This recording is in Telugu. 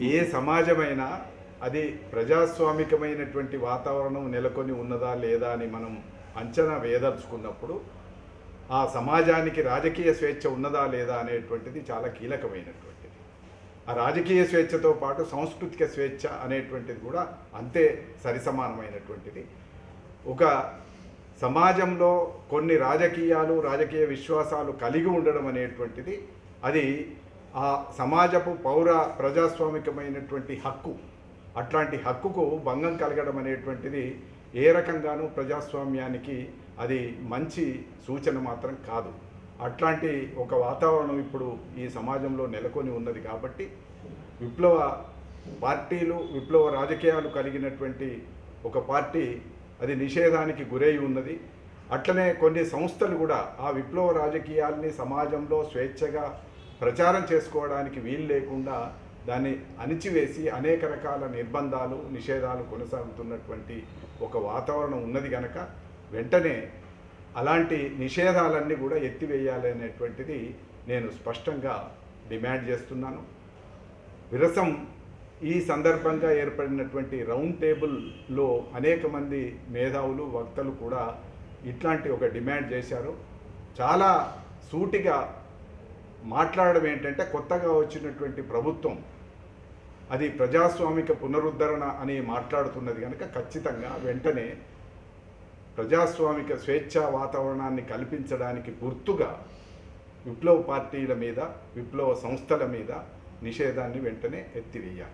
ఏ సమాజమైనా అది ప్రజాస్వామికమైనటువంటి వాతావరణం నెలకొని ఉన్నదా లేదా అని మనం అంచనా వేయదలుచుకున్నప్పుడు ఆ సమాజానికి రాజకీయ స్వేచ్ఛ ఉన్నదా లేదా అనేటువంటిది చాలా కీలకమైనటువంటిది. ఆ రాజకీయ స్వేచ్ఛతో పాటు సాంస్కృతిక స్వేచ్ఛ అనేటువంటిది కూడా అంతే సరిసమానమైనటువంటిది. ఒక సమాజంలో కొన్ని రాజకీయాలు రాజకీయ విశ్వాసాలు కలిగి ఉండడం అనేటువంటిది అది ఆ సమాజపు పౌర ప్రజాస్వామికమైనటువంటి హక్కు అట్లాంటి హక్కుకు భంగం కలగడం అనేటువంటిది ఏ రకంగానూ ప్రజాస్వామ్యానికి అది మంచి సూచన మాత్రం కాదు. అట్లాంటి ఒక వాతావరణం ఇప్పుడు ఈ సమాజంలో నెలకొని ఉన్నది కాబట్టి విప్లవ పార్టీలు విప్లవ రాజకీయాలు కలిగినటువంటి ఒక పార్టీ అది నిషేధానికి గురై ఉన్నది. అట్లనే కొన్ని సంస్థలు కూడా ఆ విప్లవ రాజకీయాల్ని సమాజంలో స్వేచ్ఛగా ప్రచారం చేసుకోవడానికి వీలు లేకుండా దాన్ని అణిచివేసి అనేక రకాల నిర్బంధాలు నిషేధాలు కొనసాగుతున్నటువంటి ఒక వాతావరణం ఉన్నది కనుక వెంటనే అలాంటి నిషేధాలన్నీ కూడా ఎత్తివేయాలి అనేటువంటిది నేను స్పష్టంగా డిమాండ్ చేస్తున్నాను. విరసం ఈ సందర్భంగా ఏర్పడినటువంటి రౌండ్ టేబుల్లో అనేక మంది మేధావులు వక్తలు కూడా ఇట్లాంటి ఒక డిమాండ్ చేశారు. చాలా సూటిగా మాట్లాడడం ఏంటంటే కొత్తగా వచ్చినటువంటి ప్రభుత్వం అది ప్రజాస్వామిక పునరుద్ధరణ అని మాట్లాడుతున్నది కనుక ఖచ్చితంగా వెంటనే ప్రజాస్వామిక స్వేచ్ఛా వాతావరణాన్ని కల్పించడానికి గుర్తుగా విప్లవ పార్టీల మీద విప్లవ సంస్థల మీద నిషేధాన్ని వెంటనే ఎత్తివేయాలి.